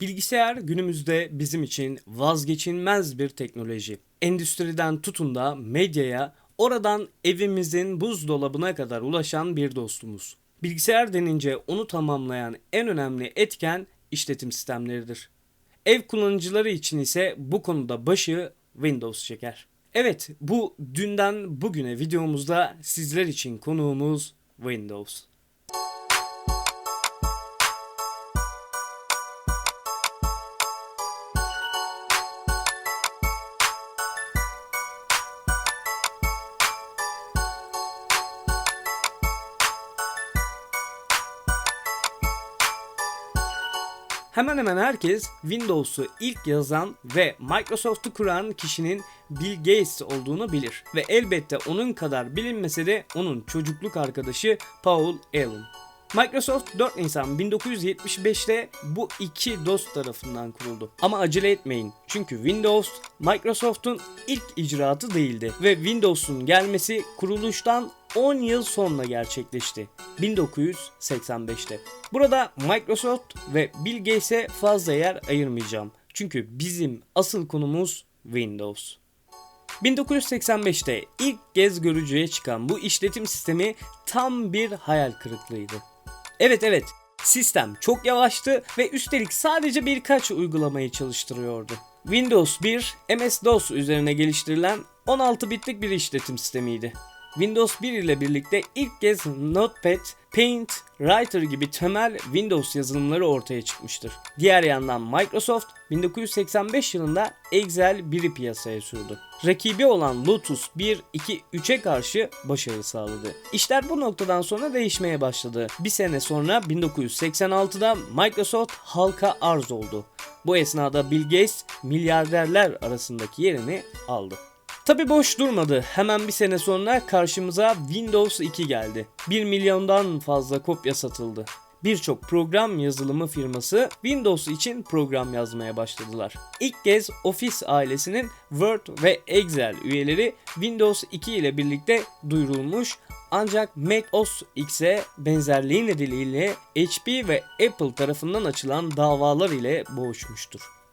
Bilgisayar günümüzde bizim için vazgeçilmez bir teknoloji. Endüstriden tutun da medyaya, oradan evimizin buzdolabına kadar ulaşan bir dostumuz. Bilgisayar denince onu tamamlayan en önemli etken işletim sistemleridir. Ev kullanıcıları için ise bu konuda başı Windows çeker. Evet, bu dünden bugüne videomuzda sizler için konuğumuz Windows. Hemen hemen herkes Windows'u ilk yazan ve Microsoft'u kuran kişinin Bill Gates olduğunu bilir. Ve elbette onun kadar bilinmese de onun çocukluk arkadaşı Paul Allen. Microsoft 4 Nisan 1975'te bu iki dost tarafından kuruldu. Ama acele etmeyin. Çünkü Windows Microsoft'un ilk icraatı değildi ve Windows'un gelmesi kuruluştan 10 yıl sonra gerçekleşti. 1985'te. Burada Microsoft ve Bill Gates'e fazla yer ayırmayacağım. Çünkü bizim asıl konumuz Windows. 1985'te ilk kez görücüye çıkan bu işletim sistemi tam bir hayal kırıklığıydı. Evet evet sistem çok yavaştı ve üstelik sadece birkaç uygulamayı çalıştırıyordu. Windows 1 MS-DOS üzerine geliştirilen 16 bitlik bir işletim sistemiydi. Windows 1 ile birlikte ilk kez Notepad, Paint, Writer gibi temel Windows yazılımları ortaya çıkmıştır. Diğer yandan Microsoft 1985 yılında Excel 1'i piyasaya sürdü. Rakibi olan Lotus 1, 2, 3'e karşı başarı sağladı. İşler bu noktadan sonra değişmeye başladı. Bir sene sonra 1986'da Microsoft halka arz oldu. Bu esnada Bill Gates milyarderler arasındaki yerini aldı. Tabi boş durmadı. Hemen bir sene sonra karşımıza Windows 2 geldi. 1 milyondan fazla kopya satıldı. Birçok program yazılımı firması Windows için program yazmaya başladılar. İlk kez Office ailesinin Word ve Excel üyeleri Windows 2 ile birlikte duyurulmuş ancak Mac OS X'e benzerliği nedeniyle HP ve Apple tarafından açılan davalar ile boğuşmuştur.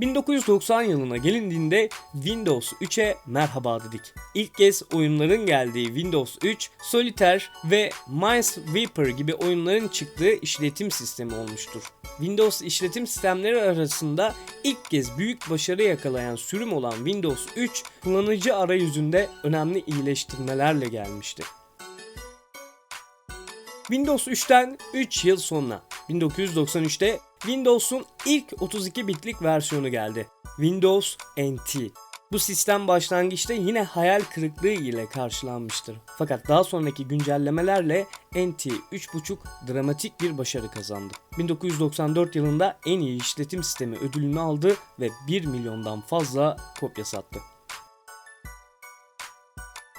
1990 yılına gelindiğinde Windows 3'e merhaba dedik. İlk kez oyunların geldiği Windows 3, Solitaire ve Minesweeper gibi oyunların çıktığı işletim sistemi olmuştur. Windows işletim sistemleri arasında ilk kez büyük başarı yakalayan sürüm olan Windows 3, kullanıcı arayüzünde önemli iyileştirmelerle gelmişti. Windows 3'ten 3 yıl sonra 1993'te Windows'un ilk 32 bitlik versiyonu geldi. Windows NT. Bu sistem başlangıçta yine hayal kırıklığı ile karşılanmıştır. Fakat daha sonraki güncellemelerle NT 3.5 dramatik bir başarı kazandı. 1994 yılında en iyi işletim sistemi ödülünü aldı ve 1 milyondan fazla kopya sattı.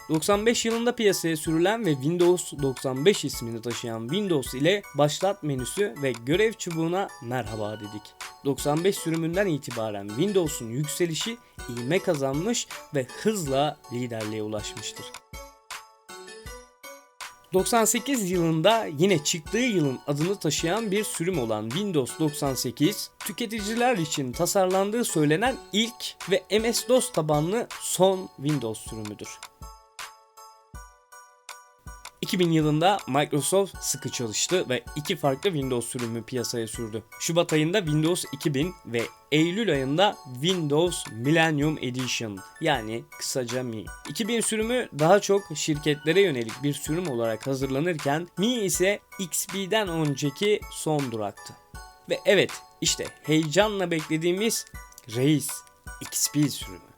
95 yılında piyasaya sürülen ve Windows 95 ismini taşıyan Windows ile başlat menüsü ve görev çubuğuna merhaba dedik. 95 sürümünden itibaren Windows'un yükselişi ivme kazanmış ve hızla liderliğe ulaşmıştır. 98 yılında yine çıktığı yılın adını taşıyan bir sürüm olan Windows 98, tüketiciler için tasarlandığı söylenen ilk ve MS-DOS tabanlı son Windows sürümüdür. 2000 yılında Microsoft sıkı çalıştı ve iki farklı Windows sürümü piyasaya sürdü. Şubat ayında Windows 2000 ve Eylül ayında Windows Millennium Edition yani kısaca Mi. 2000 sürümü daha çok şirketlere yönelik bir sürüm olarak hazırlanırken Mi ise XP'den önceki son duraktı. Ve evet işte heyecanla beklediğimiz Reis XP sürümü.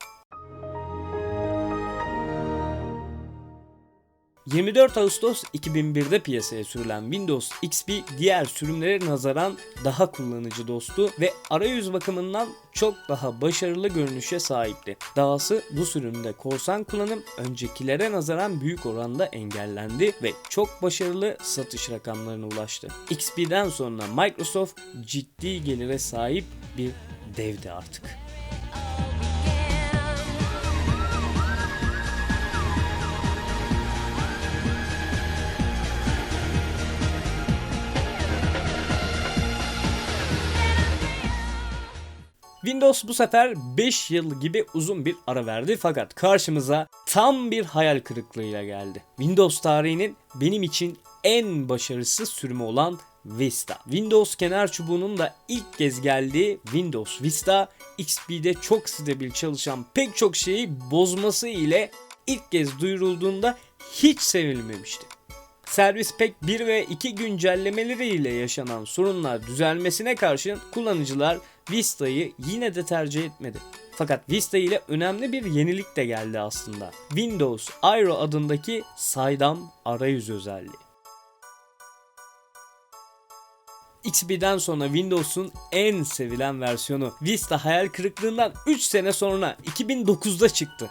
24 Ağustos 2001'de piyasaya sürülen Windows XP diğer sürümlere nazaran daha kullanıcı dostu ve arayüz bakımından çok daha başarılı görünüşe sahipti. Dahası bu sürümde korsan kullanım öncekilere nazaran büyük oranda engellendi ve çok başarılı satış rakamlarına ulaştı. XP'den sonra Microsoft ciddi gelire sahip bir devdi artık. Windows bu sefer 5 yıl gibi uzun bir ara verdi fakat karşımıza tam bir hayal kırıklığıyla geldi. Windows tarihinin benim için en başarısız sürümü olan Vista. Windows kenar çubuğunun da ilk kez geldiği Windows Vista XP'de çok stabil çalışan pek çok şeyi bozması ile ilk kez duyurulduğunda hiç sevilmemişti. Servis Pack 1 ve 2 güncellemeleriyle yaşanan sorunlar düzelmesine karşın kullanıcılar Vista'yı yine de tercih etmedi. Fakat Vista ile önemli bir yenilik de geldi aslında. Windows Aero adındaki saydam arayüz özelliği. XP'den sonra Windows'un en sevilen versiyonu Vista hayal kırıklığından 3 sene sonra 2009'da çıktı.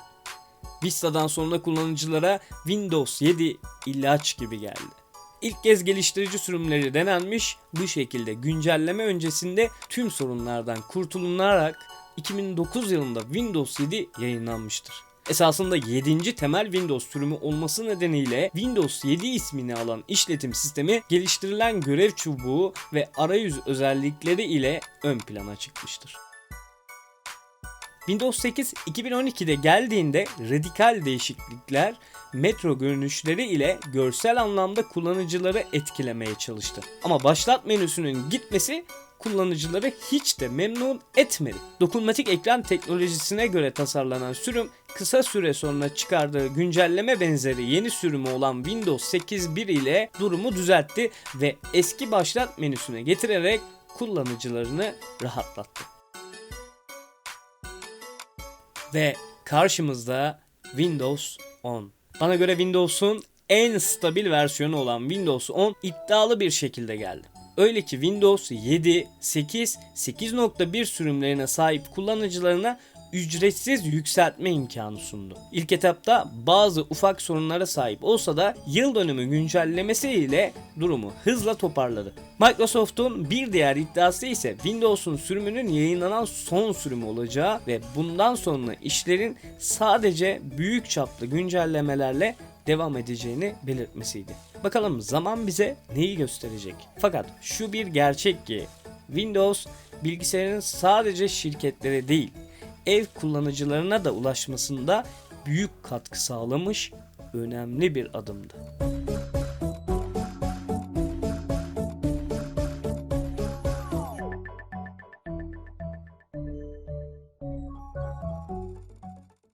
Vista'dan sonra kullanıcılara Windows 7 ilaç gibi geldi. İlk kez geliştirici sürümleri denenmiş, bu şekilde güncelleme öncesinde tüm sorunlardan kurtulunarak 2009 yılında Windows 7 yayınlanmıştır. Esasında 7. temel Windows sürümü olması nedeniyle Windows 7 ismini alan işletim sistemi geliştirilen görev çubuğu ve arayüz özellikleri ile ön plana çıkmıştır. Windows 8 2012'de geldiğinde radikal değişiklikler metro görünüşleri ile görsel anlamda kullanıcıları etkilemeye çalıştı. Ama başlat menüsünün gitmesi kullanıcıları hiç de memnun etmedi. Dokunmatik ekran teknolojisine göre tasarlanan sürüm kısa süre sonra çıkardığı güncelleme benzeri yeni sürümü olan Windows 8.1 ile durumu düzeltti ve eski başlat menüsüne getirerek kullanıcılarını rahatlattı. Ve karşımızda Windows 10. Bana göre Windows'un en stabil versiyonu olan Windows 10 iddialı bir şekilde geldi. Öyle ki Windows 7, 8, 8.1 sürümlerine sahip kullanıcılarına ücretsiz yükseltme imkanı sundu. İlk etapta bazı ufak sorunlara sahip olsa da yıl dönümü güncellemesi ile durumu hızla toparladı. Microsoft'un bir diğer iddiası ise Windows'un sürümünün yayınlanan son sürümü olacağı ve bundan sonra işlerin sadece büyük çaplı güncellemelerle devam edeceğini belirtmesiydi. Bakalım zaman bize neyi gösterecek? Fakat şu bir gerçek ki Windows bilgisayarın sadece şirketlere değil ev kullanıcılarına da ulaşmasında büyük katkı sağlamış önemli bir adımdı.